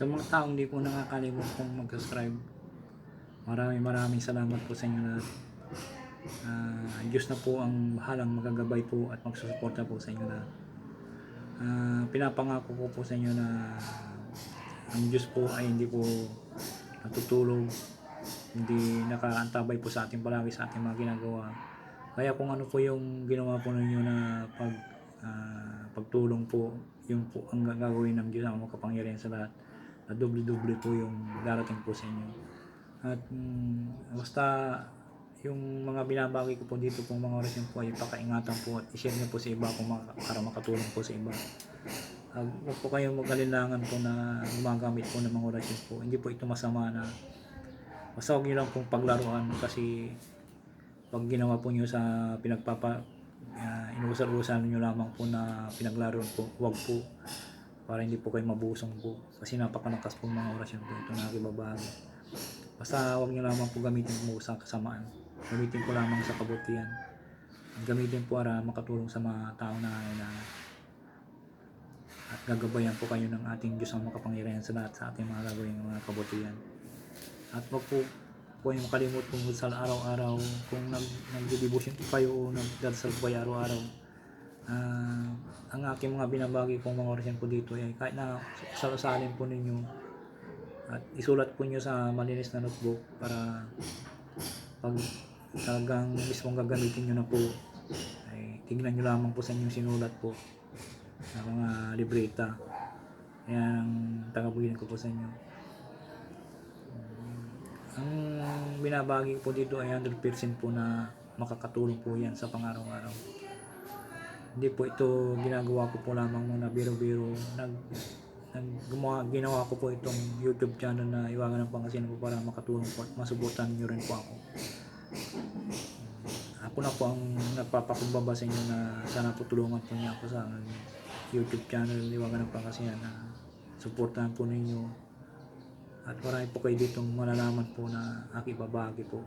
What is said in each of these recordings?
Sa mga taong hindi po nakakalimot pong mag-subscribe, maraming maraming salamat po sa inyo lahat. Ah, Diyos na po ang bahalang magagabay po at magsusuporta po sa inyo lahat. Ah, pinapangako ko po sa inyo na ang Diyos po ay hindi po natutulog, hindi nakaantabay po sa ating palagi sa ating mga ginagawa. Kaya kung ano po yung ginawa po ninyo na pag ah, pagtulong po, yung po ang gagawin ng Diyos ang makapangyarihan sa lahat. Na doble-doble po yung darating po sa inyo. At mm, basta yung mga binabagi ko po dito pong mga orasyon po ay pakaingatan po at i-share niyo po sa iba kung maka, para makatulong po sa iba. Uh, huwag po kayong mag-alilangan po na gumagamit po ng mga orasyon po. Hindi po ito masama na basta huwag niyo lang pong paglaruan kasi pag ginawa po niyo sa pinagpapa uh, inusal-usal niyo lamang po na pinaglaruan po, huwag po para hindi po kayo mabusong po kasi napakalakas po ng mga orasyon po ito na nakibabagi. Basta huwag niyo lamang po gamitin po sa kasamaan. Gamitin po lamang sa kabutihan. Gamitin po para makatulong sa mga tao na kailangan. At gagabayan po kayo ng ating Diyos ang makapangyarihan sa lahat sa ating mga gagawin mga kabutihan. At wag po po yung makalimot kung sa araw-araw kung nag nagdedebosyon po kayo o nagdadasal po kayo araw-araw Ah, ang aking mga binabagi pong mga orasyon po dito ay kahit na salusalin po ninyo at isulat po nyo sa malinis na notebook para pag talagang mismong gagamitin nyo na po ay tingnan nyo lamang po sa inyong sinulat po na mga libreta. Yan ang tagabuhin ko po sa inyo. Ang binabagi po dito ay 100% po na makakatulong po yan sa pang-araw-araw hindi po ito ginagawa ko po lamang muna biro-biro. Nag, nag gumawa, ginawa ko po itong YouTube channel na Iwagan ng Pangasinan po para makatulong po at masubutan nyo rin po ako. Ako na po ang nagpapakumbaba sa inyo na sana po tulungan po niya ako sa YouTube channel Iwagan ng Pangasinan na suportahan po ninyo. At marami po kayo ditong malalaman po na aking babagi po.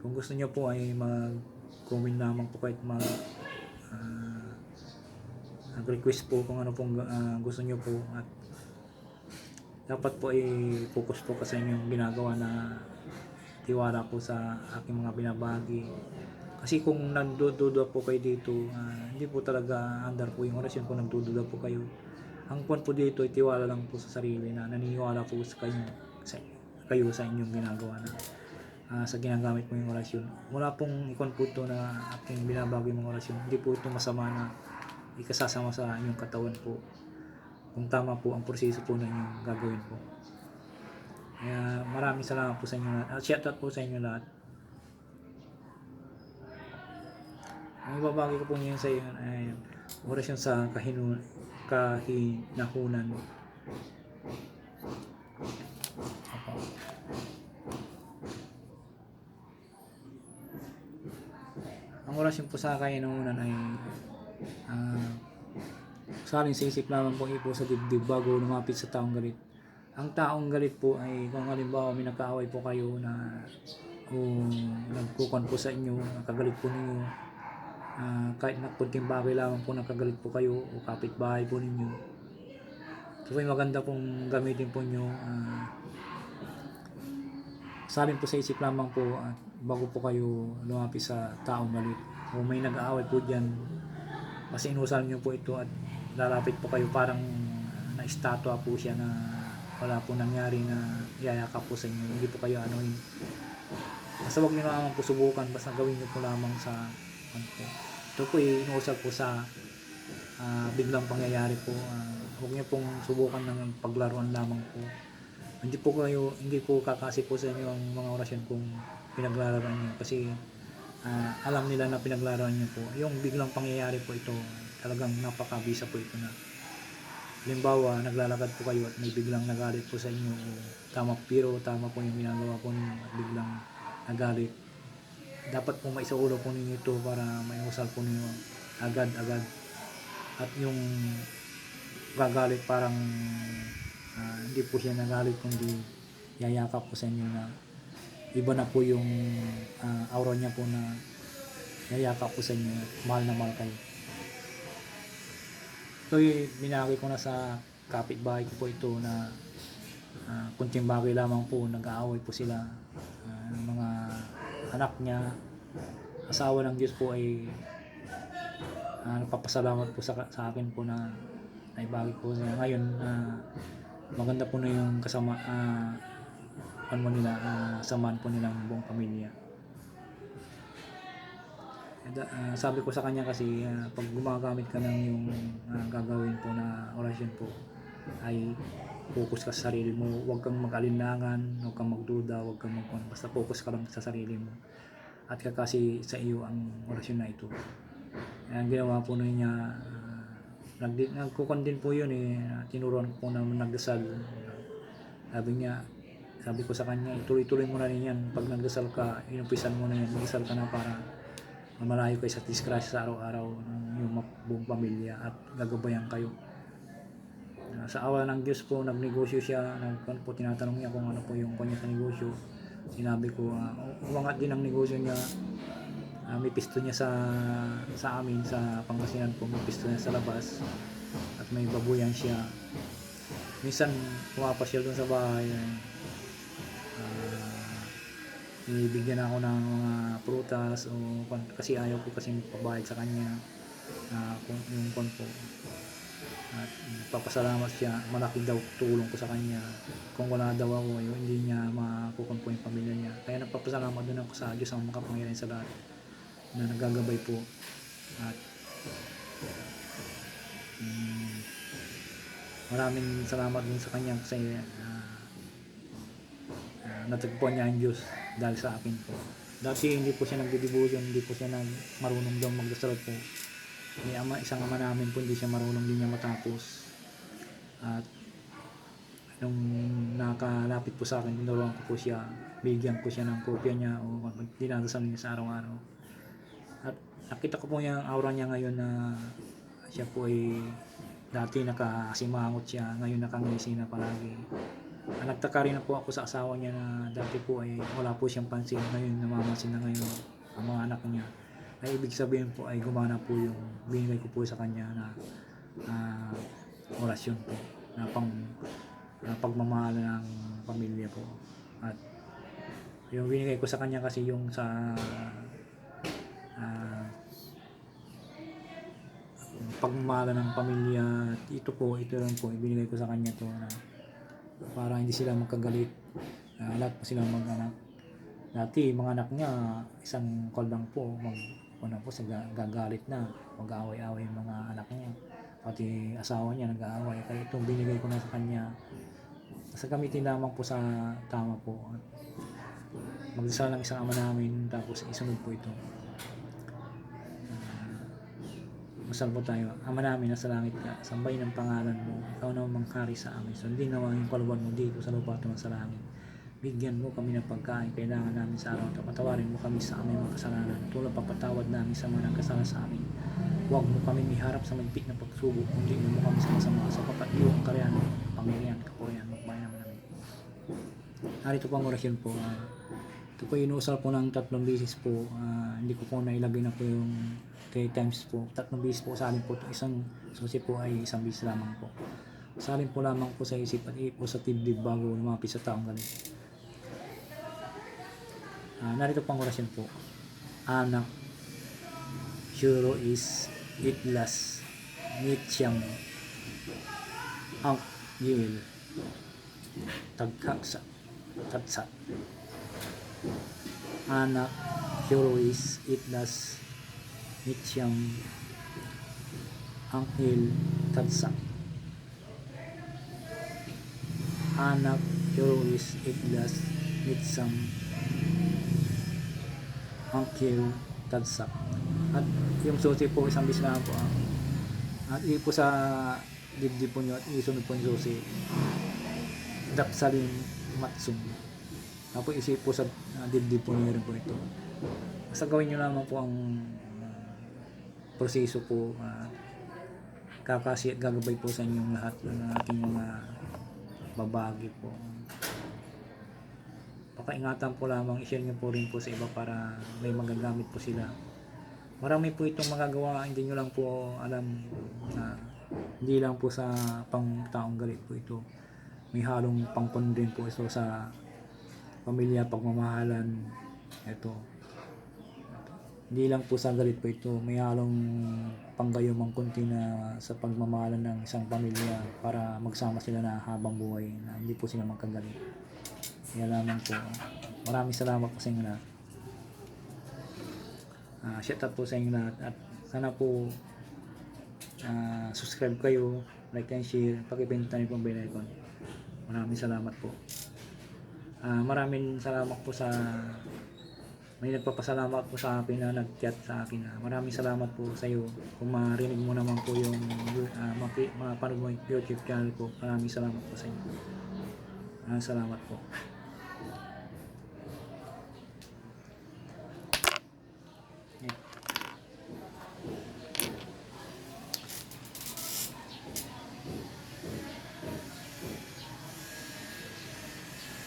Kung gusto niyo po ay mag-comment lamang po kahit mag ah, nag-request po kung ano pong ah, gusto niyo po at dapat po ay focus po kasi yung ginagawa na tiwala po sa aking mga binabagi kasi kung nagdududa po kayo dito ah, hindi po talaga andar po yung orasyon kung nagdududa po kayo. Ang point po dito ay tiwala lang po sa sarili na naniniwala po sa kayo sa, kayo sa inyong ginagawa na ah, sa ginagamit mo yung orasyon. Wala pong ikon po ito na ating binabagi mong orasyon. Hindi po ito masama na ikasasama sa inyong katawan po. Kung tama po ang proseso po na inyong gagawin po. Kaya maraming salamat po sa inyo lahat. At shout out po sa inyo lahat. Ang ibabagi ko po ngayon sa iyo ay orasyon sa kahinu kahinahunan. Opo. Ang orasyon po sa kahinahunan ay ah, saling sa isip lamang po ipo sa dibdib bago lumapit sa taong galit. Ang taong galit po ay kung halimbawa may nagkaaway po kayo na o nagkukan po sa inyo, nakagalit po ninyo, ah, kahit na kunting bagay lamang po nakagalit po kayo o kapitbahay po ninyo. So ay maganda pong gamitin po nyo. ah, salin po sa isip lamang po at bago po kayo lumapit sa taong galit. Kung may nag-aaway po dyan, kasi inusal nyo po ito at lalapit po kayo parang na-estatwa po siya na wala po nangyari na yayakap po sa inyo. Hindi po kayo anuhin. Basta huwag nyo naman po subukan. Basta gawin nyo po lamang sa ano. Ito po eh, inusal po sa ah, biglang pangyayari po. Ah, huwag nyo pong subukan ng paglaruan lamang po. Hindi po kayo, hindi po kakasi po sa inyo ang mga orasyon kung pinaglalaroan nyo. Kasi ah, alam nila na pinaglalaroan nyo po. Yung biglang pangyayari po ito, talagang napakabisa po ito na Halimbawa, naglalakad po kayo at may biglang nagalit po sa inyo tama pero tama po yung ginagawa po ninyo at biglang nagalit. Dapat po maisaulo po ninyo ito para maiusal po ninyo agad-agad. At yung gagalit parang ah, hindi po siya nagalit kundi yayakap po sa inyo na iba na po yung ah, aura niya po na yayakap po sa inyo. Mahal na mahal kayo. Ito binagi ko na sa kapitbahay ko po ito na ah, kunting bagay lamang po nag-aaway po sila. Ah, ng mga anak niya asawa ng Diyos po ay ah, nagpapasalamat po sa, sa akin po na naibagi niya ngayon ah, maganda po na yung kasama ah, ano mo nila ah, samahan po nilang buong pamilya. And, ah, sabi ko sa kanya kasi ah, pag gumagamit ka ng yung ah, gagawin po na orasyon po ay focus ka sa sarili mo. Huwag kang mag-alinlangan huwag kang magduda huwag kang mag basta focus ka lang sa sarili mo. At kakasi sa iyo ang orasyon na ito. Ang ginawa po nun niya ah, nag nagkukon din po yun eh tinuruan ko po na nagdasal. Sabi niya sabi ko sa kanya ituloy-tuloy mo na rin yan. Pag nagdasal ka inumpisan mo na yan. Magdasal ka na para malayo kayo sa disgrasya sa araw-araw ng iyong buong pamilya at gagabayan kayo. Ah, sa awa ng Diyos po nagnegosyo siya. Nag po tinatanong niya kung ano po yung kanya sa negosyo. Sinabi ko uh, umangat din ang negosyo niya. Ah, may pisto niya sa sa amin sa Pangasinan po. May pisto niya sa labas at may babuyan siya. Minsan pumapasyal doon sa bahay. ah ibigyan ako ng mga prutas o kasi ayaw ko kasi magpabayad sa kanya na kung yung kon po. At papasalamat siya malaki daw tulong ko sa kanya. Kung wala daw ako yun, hindi niya makukon po yung pamilya niya. Kaya nagpapasalamat din ako sa Diyos ang makapangyarihan sa lahat na nagagabay po. At mm, maraming salamat din sa kanya kasi ah, natagpuan niya ang Diyos dahil sa akin po. Dati hindi po siya nagdedebosyon hindi po siya nag marunong daw magdasal po. May ama, isang ama namin po hindi siya marunong din niya matapos. At nung nakalapit po sa akin tinuruan ko po siya bigyan ko siya ng kopya niya o dinadasal niya sa araw-araw. At nakita ko po yung aura niya ngayon na siya po ay dati nakasimangot siya ngayon nakangisi na palagi nagtaka rin na po ako sa asawa niya na dati po ay wala po siyang pansin. Ngayon namamansin na ngayon ang mga anak niya. Ay ibig sabihin po ay gumana po yung binigay ko po sa kanya na ah, orasyon po na pang na pagmamahal ng pamilya po. At yung binigay ko sa kanya kasi yung sa ah, pagmamahal ng pamilya ito po ito rin po ibinigay ko sa kanya to na para hindi sila magkagalit. Uh, lahat po sila mag-anak. Dati mga anak niya isang call lang po mag ano po sa ga- gagalit na mag-aaway-aaway yung mga anak niya. Pati asawa niya nag-aaway. Kaya itong binigay ko na sa kanya sa gamitin lamang po sa tama po. Magdasal ng isang ama namin tapos isunod po ito Masal po tayo. Ama namin nasa langit ka, sambahin ang pangalan mo. Ikaw na manghari sa amin. Sundin naman yung kaluwan mo dito sa lupa at sa langit. Bigyan mo kami ng pagkain kailangan namin sa araw. Patawarin mo kami sa aming mga kasalanan. Tulad papatawad namin sa mga nagkasala sa amin. Huwag mo kami miharap sa magpit na pagsubok. Kundi mo kami sa masama sa iyo ang karyan, pangyarihan, kapurihan, magbayan namin. Narito po ang orasyon po. ah, ito po inuusal po ng tatlong bisis po. Ah, hindi ko po nailagay na po yung 3 times po. Tatlong bisis po sa alin po. Isang susi po ay isang bisis lamang po. Salin po lamang po sa isip at ipo sa tibdib bago lumapit sa taong galing. Ah, narito pang orasyon po. Anak, Shuro is Itlas, Nityam, Ang Yil, Tagkaksa, Tatsat. Anak, Shuro is Itlas, Nityam, Ang Il, Tagsak. Anak, Shuro is Itlas, Nitsam, Angkil Tagsak. At yung susi po isang bis lang po. ah. At ipo sa dibdib po nyo at isunod po yung susi. Daksalin Matsum. Tapos isip po sa ah, dibdib po nyo rin po ito. Basta gawin nyo lamang po ang ah, proseso po. at kakasi at gagabay po sa inyong lahat ng ating mga babagi po pakaingatan po lamang i-share nyo po rin po sa iba para may magagamit po sila marami po itong magagawa hindi nyo lang po alam na Hindi lang po sa pang taong galit po ito. May halong pangpon din po ito sa pamilya, pagmamahalan. Ito. Hindi lang po sa galit po ito. May halong panggayumang kunti na sa pagmamahalan ng isang pamilya para magsama sila na habang buhay na hindi po sila magkagalit. Kaya lamang po. Maraming salamat po sa inyo lahat. Ah, shout out po sa inyo lahat at sana po ah, subscribe kayo, like and share, pakipinta niyo po ang bell icon. Maraming salamat po. Ah, maraming salamat po sa may nagpapasalamat po sa akin na nag-chat sa akin. Ah, maraming salamat po sa iyo. Kung marinig mo naman po yung uh, mapanood mo yung YouTube channel ko, maraming salamat po sa inyo. Maraming salamat po.